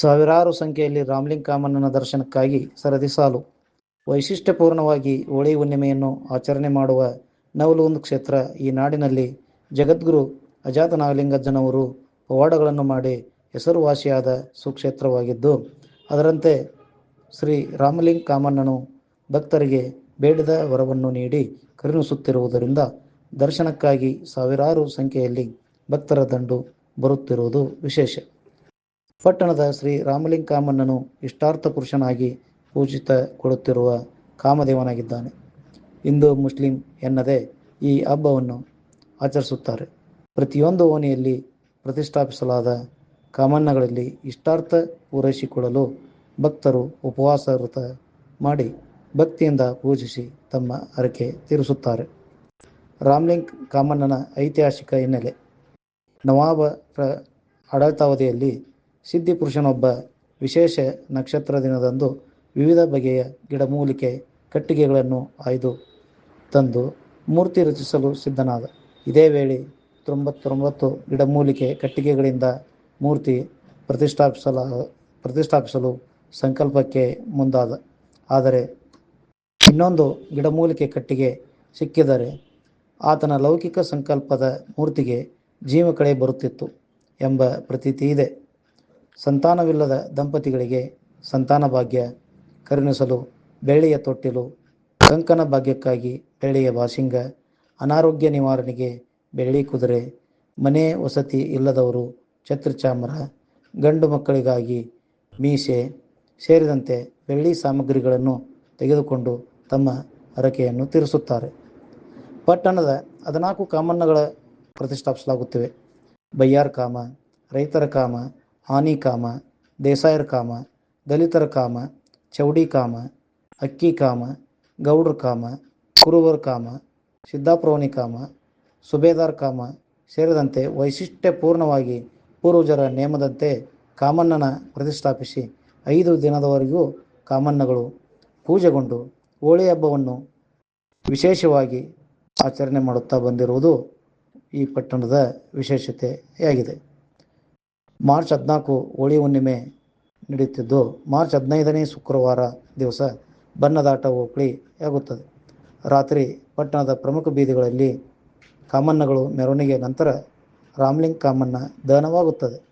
ಸಾವಿರಾರು ಸಂಖ್ಯೆಯಲ್ಲಿ ರಾಮಲಿಂಗ ಕಾಮಣ್ಣನ ದರ್ಶನಕ್ಕಾಗಿ ಸರದಿ ಸಾಲು. ವೈಶಿಷ್ಟ್ಯಪೂರ್ಣವಾಗಿ ಹೋಳಿ ಹುಣ್ಣಿಮೆಯನ್ನು ಆಚರಣೆ ಮಾಡುವ ನವಲೂಂದ್ ಕ್ಷೇತ್ರ ಈ ನಾಡಿನಲ್ಲಿ ಜಗದ್ಗುರು ಅಜಾತ ನಾಗಲಿಂಗಜ್ಜನವರು ಪವಾಡಗಳನ್ನು ಮಾಡಿ ಹೆಸರುವಾಸಿಯಾದ ಸುಕ್ಷೇತ್ರವಾಗಿದ್ದು, ಅದರಂತೆ ಶ್ರೀ ರಾಮಲಿಂಗ ಕಾಮಣ್ಣನು ಭಕ್ತರಿಗೆ ಬೇಡದ ವರವನ್ನು ನೀಡಿ ಕರುಣಿಸುತ್ತಿರುವುದರಿಂದ ದರ್ಶನಕ್ಕಾಗಿ ಸಾವಿರಾರು ಸಂಖ್ಯೆಯಲ್ಲಿ ಭಕ್ತರ ದಂಡು ಬರುತ್ತಿರುವುದು ವಿಶೇಷ. ಪಟ್ಟಣದ ಶ್ರೀ ರಾಮಲಿಂಗ ಕಾಮಣ್ಣನು ಇಷ್ಟಾರ್ಥ ಪುರುಷನಾಗಿ ಪೂಜಿತ ಕೊಡುತ್ತಿರುವ ಕಾಮದೇವನಾಗಿದ್ದಾನೆ. ಹಿಂದೂ ಮುಸ್ಲಿಂ ಎನ್ನದೇ ಈ ಹಬ್ಬವನ್ನು ಆಚರಿಸುತ್ತಾರೆ. ಪ್ರತಿಯೊಂದು ಓಣಿಯಲ್ಲಿ ಪ್ರತಿಷ್ಠಾಪಿಸಲಾದ ಕಾಮಣ್ಣಗಳಲ್ಲಿ ಇಷ್ಟಾರ್ಥ ಪೂರೈಸಿಕೊಳ್ಳಲು ಭಕ್ತರು ಉಪವಾಸ ವೃತ ಮಾಡಿ ಭಕ್ತಿಯಿಂದ ಪೂಜಿಸಿ ತಮ್ಮ ಹರಕೆ ತೀರಿಸುತ್ತಾರೆ. ರಾಮ್ಲಿಂಗ್ ಕಾಮಣ್ಣನ ಐತಿಹಾಸಿಕ ಹಿನ್ನೆಲೆ. ನವಾಬರ ಆಡಳಿತಾವಧಿಯಲ್ಲಿ ಸಿದ್ಧಿ ಪುರುಷನೊಬ್ಬ ವಿಶೇಷ ನಕ್ಷತ್ರ ದಿನದಂದು ವಿವಿಧ ಬಗೆಯ ಗಿಡಮೂಲಿಕೆ ಕಟ್ಟಿಗೆಗಳನ್ನು ಆಯ್ದು ತಂದು ಮೂರ್ತಿ ರಚಿಸಲು ಸಿದ್ಧನಾದ. ಇದೇ ವೇಳೆ ತೊಂಬತ್ತೊಂಬತ್ತು ಗಿಡಮೂಲಿಕೆ ಕಟ್ಟಿಗೆಗಳಿಂದ ಮೂರ್ತಿ ಪ್ರತಿಷ್ಠಾಪಿಸಲ, ಪ್ರತಿಷ್ಠಾಪಿಸಲು ಸಂಕಲ್ಪಕ್ಕೆ ಮುಂದಾದ. ಆದರೆ ಇನ್ನೊಂದು ಗಿಡಮೂಲಿಕೆ ಕಟ್ಟಿಗೆ ಸಿಕ್ಕಿದರೆ ಆತನ ಲೌಕಿಕ ಸಂಕಲ್ಪದ ಮೂರ್ತಿಗೆ ಜೀವ ಕಳೆ ಬರುತ್ತಿತ್ತು ಎಂಬ ಪ್ರತೀತಿ ಇದೆ. ಸಂತಾನವಿಲ್ಲದ ದಂಪತಿಗಳಿಗೆ ಸಂತಾನ ಭಾಗ್ಯ ಕರುಣಿಸಲು, ಬೆಳ್ಳಿಯ ತೊಟ್ಟಿಲು, ಕಂಕನ ಭಾಗ್ಯಕ್ಕಾಗಿ ಬೆಳ್ಳಿಯ ಬಾಸಿಂಗ ಅನಾರೋಗ್ಯ ನಿವಾರಣೆಗೆ ಬೆಳ್ಳಿ ಕುದುರೆ, ಮನೆ ವಸತಿ ಇಲ್ಲದವರು ಛತ್ರಚಾಮರ ಗಂಡು ಮಕ್ಕಳಿಗಾಗಿ ಮೀಸೆ ಸೇರಿದಂತೆ ಬೆಳ್ಳಿ ಸಾಮಗ್ರಿಗಳನ್ನು ತೆಗೆದುಕೊಂಡು ತಮ್ಮ ಹರಕೆಯನ್ನು ತೀರಿಸುತ್ತಾರೆ. ಪಟ್ಟಣದ ಹದಿನಾಲ್ಕು ಕಾಮಣ್ಣಗಳ ಪ್ರತಿಷ್ಠಾಪಿಸಲಾಗುತ್ತಿವೆ. ಬಯ್ಯಾರ್ ಕಾಮ, ರೈತರ ಕಾಮ ಹಾನಿ ಕಾಮ, ದೇಸಾಯರ್ ಕಾಮ, ದಲಿತರ ಕಾಮ, ಚೌಡಿ ಕಾಮ, ಅಕ್ಕಿ ಕಾಮ, ಗೌಡ್ರ ಕಾಮ ಕುರುಬರ ಕಾಮ ಸಿದ್ದಾಪ್ರವಣಿ ಕಾಮ, ಸುಬೇದಾರ್ ಕಾಮ ಸೇರಿದಂತೆ ವೈಶಿಷ್ಟ್ಯಪೂರ್ಣವಾಗಿ ಪೂರ್ವಜರ ನೇಮದಂತೆ ಕಾಮಣ್ಣನ ಪ್ರತಿಷ್ಠಾಪಿಸಿ ಐದು ದಿನದವರೆಗೂ ಕಾಮಣ್ಣಗಳು ಪೂಜೆಗೊಂಡು ಹೋಳಿ ಹಬ್ಬವನ್ನು ವಿಶೇಷವಾಗಿ ಆಚರಣೆ ಮಾಡುತ್ತಾ ಬಂದಿರುವುದು ಈ ಪಟ್ಟಣದ ವಿಶೇಷತೆಯಾಗಿದೆ. ಮಾರ್ಚ್ ಹದಿನಾಲ್ಕು ಹೋಳಿ ಹುಣ್ಣಿಮೆ ನಡೆಯುತ್ತಿದ್ದು, ಮಾರ್ಚ್ ಹದಿನೈದನೇ ಶುಕ್ರವಾರ ದಿವಸ ಬಣ್ಣದಾಟ ಆಗುತ್ತದೆ. ರಾತ್ರಿ ಪಟ್ಟಣದ ಪ್ರಮುಖ ಬೀದಿಗಳಲ್ಲಿ ಕಾಮಣ್ಣಗಳು ಮೆರವಣಿಗೆ ನಂತರ ರಾಮಲಿಂಗ ಕಾಮಣ್ಣ ದಹನವಾಗುತ್ತದೆ.